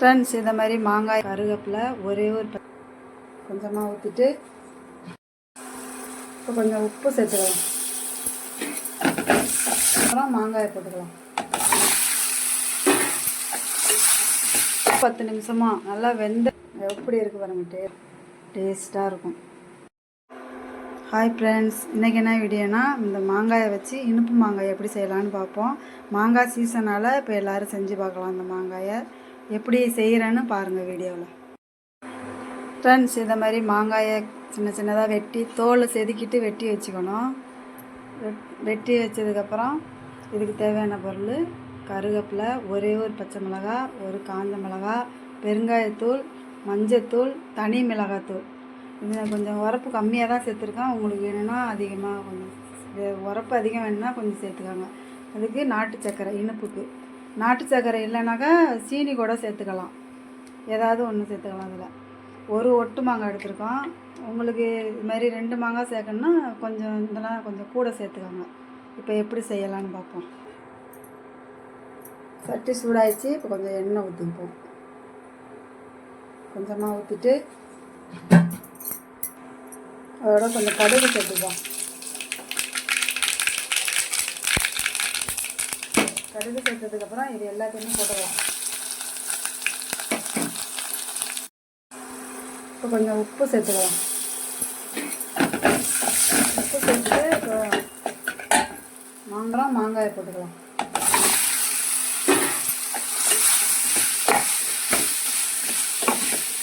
Friends இந்த மாதிரி மாங்காய் கருகப்பில் ஒரே ஒரு கொஞ்சமாக ஊற்றிட்டு இப்போ கொஞ்சம் உப்பு சேர்த்துக்கலாம். அப்புறம் மாங்காயை போட்டுக்கலாம். பத்து நிமிஷமாக நல்லா வெந்த எப்படி இருக்கு பாருங்க டே டேஸ்ட்டாக இருக்கும். ஹாய் ஃப்ரெண்ட்ஸ் இன்றைக்கி என்ன வீடியோனா இந்த மாங்காயை வச்சு இனிப்பு மாங்காய் எப்படி செய்யலான்னு பார்ப்போம். மாங்காய் சீசனால் இப்போ எல்லோரும் செஞ்சு பார்க்கலாம் இந்த மாங்காயை. எப்படி செய்கிறேன்னு பாருங்கள் வீடியோவில் ஃப்ரெண்ட்ஸ் இந்த மாதிரி மாங்காயை சின்ன சின்னதாக வெட்டி தோலை செதுக்கிட்டு வெட்டி வச்சுக்கணும். வெட்- வெட்டி வச்சதுக்கப்புறம் இதுக்கு தேவையான பொருள் கருவேப்பிலை ஒரே ஒரு பச்சை மிளகா ஒரு காஞ்ச மிளகா பெருங்காயத்தூள் மஞ்சத்தூள் தனி மிளகாத்தூள். இதில் கொஞ்சம் உரப்பு கம்மியாக தான் சேர்த்துருக்கேன். உங்களுக்கு வேணும்னா அதிகமாக கொஞ்சம் உரப்பு அதிகம் வேணும்னா கொஞ்சம் சேர்த்துக்கோங்க. அதுக்கு நாட்டு சர்க்கரை இனிப்புக்கு. நாட்டு சர்க்கரை இல்லைனாக்கா சீனி கூட சேர்த்துக்கலாம். ஏதாவது ஒன்று சேர்த்துக்கலாம் அதில். ஒரு ஒட்டு மாங்காய் எடுத்திருக்கோம். உங்களுக்கு இது மாதிரி ரெண்டு மாங்காய் சேர்க்கணுன்னா கொஞ்சம் இதெல்லாம் கொஞ்சம் கூட சேர்த்துக்கோங்க. இப்போ எப்படி செய்யலாம்னு பார்ப்போம். சட்டி சூடாயிடுச்சு. இப்போ கொஞ்சம் எண்ணெய் ஊற்றிப்போம் கொஞ்சமாக ஊற்றிட்டு அதோட கொஞ்சம் கடுகு சேர்த்துப்போம். கடுகு சேர்த்ததுக்கப்புறம் இது எல்லாத்தையுமே போட்டுக்கலாம். இப்போ கொஞ்சம் உப்பு சேர்த்துக்கலாம். உப்பு சேர்த்துட்டு இப்போ மாங்காய் மாங்காயை போட்டுக்கலாம்.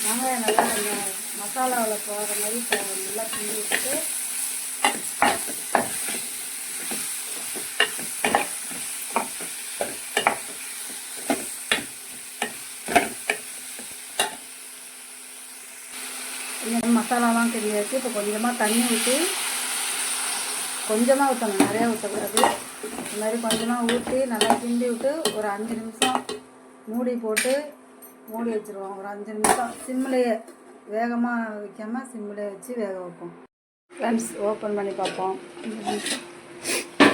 மாங்காயை நல்லா கொஞ்சம் மசாலாவில் போகிற மாதிரி நல்லா கிண்டி விட்டுட்டு கொஞ்சம் மசாலாலாம் தெரியாது. இப்போ கொஞ்சமாக தண்ணி ஊற்றி கொஞ்சமாக ஊற்றணும் நிறையா ஊற்றக்கூடாது இந்த மாதிரி கொஞ்சமாக ஊற்றி நல்லா கிண்டி விட்டு ஒரு அஞ்சு நிமிஷம் மூடி போட்டு மூடி வச்சுருவோம். ஒரு அஞ்சு நிமிஷம் சிம்மிலேயே வேகமாக வைக்காமல் சிம்மிலே வச்சு வேக வைப்போம். ஃப்ரெண்ட்ஸ் ஓப்பன் பண்ணி பார்ப்போம்.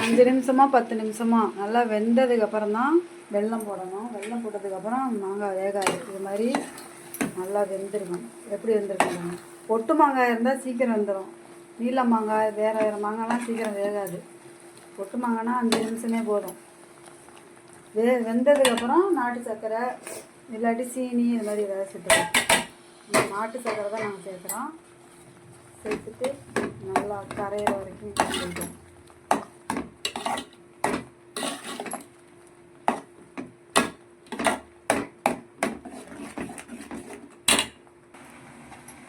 அஞ்சு நிமிஷமாக பத்து நிமிஷமாக நல்லா வெந்ததுக்கப்புறம் தான் வெல்லம் போடணும். வெல்லம் போட்டதுக்கப்புறம் மாங்காய் வேகாது. இது மாதிரி நல்லா வெந்திருக்கணும். எப்படி வெந்திருக்கும் ஒட்டு மாங்காய் இருந்தால் சீக்கிரம் வந்துடும் நீல மாங்காய் வேறு வேறு மாங்காய்லாம் சீக்கிரம் வேகாது. ஒட்டு மாங்காய்னா அஞ்சு நிமிஷமே போதும். வே வெந்ததுக்கப்புறம் நாட்டு சர்க்கரை இல்லாட்டி சீனி இது மாதிரி ஏதாவது சேர்த்துக்கலாம். இந்த நாட்டு சர்க்கரை தான் நாங்கள் சேர்க்குறோம். சேர்த்துட்டு நல்லா கரையிற வரைக்கும் செஞ்சுக்கலாம்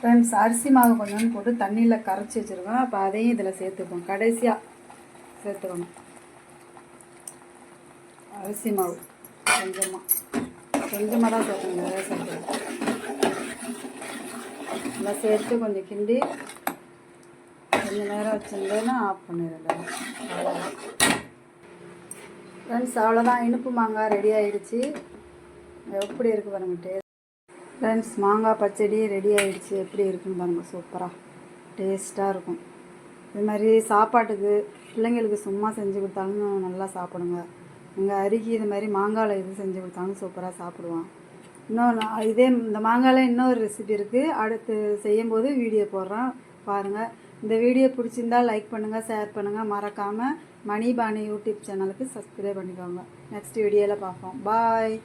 ஃப்ரெண்ட்ஸ் அரிசி மாவு கொஞ்சோண்டு போட்டு தண்ணியில் கரைச்சி வச்சுருக்கோம். அப்போ அதையும் இதில் சேர்த்துப்போம். கடைசியாக சேர்த்துக்கணும். அரிசி மாவு கொஞ்சமாக கொஞ்சமாக தான் சேர்த்துக்கணும் நிறைய சேர்த்துக்கணும் நல்லா சேர்த்து கொஞ்சம் கிண்டி கொஞ்சம் நேரம் வச்சுருந்தேன்னா ஆஃப் பண்ணிடுறேன் ஃப்ரெண்ட்ஸ் அவ்வளோதான் இனிப்பு மாங்காய் ரெடி ஆகிடுச்சி எப்படி இருக்குது பாருங்கள் டேஸ்ட் ஃப்ரெண்ட்ஸ் மாங்காய் பச்சடி ரெடி ஆகிடுச்சு எப்படி இருக்குன்னு பாருங்கள் சூப்பராக டேஸ்ட்டாக இருக்கும். இது மாதிரி சாப்பாட்டுக்கு பிள்ளைங்களுக்கு சும்மா செஞ்சு கொடுத்தாலும் நல்லா சாப்பிடுங்க. எங்கள் அருகி இது மாதிரி மாங்காயில் இது செஞ்சு கொடுத்தாலும் சூப்பராக சாப்பிடுவான். இன்னும் நான் இதே இந்த மாங்காயில் இன்னொரு ரெசிபி இருக்குது அடுத்து செய்யும்போது வீடியோ போடுறேன். பாருங்கள் இந்த வீடியோ பிடிச்சிருந்தா லைக் பண்ணுங்கள் ஷேர் பண்ணுங்கள் மறக்காமல் மணிபாணி யூடியூப் சேனலுக்கு சப்ஸ்கிரைப் பண்ணிக்கோங்க. நெக்ஸ்ட் வீடியோவில் பார்ப்போம். பாய்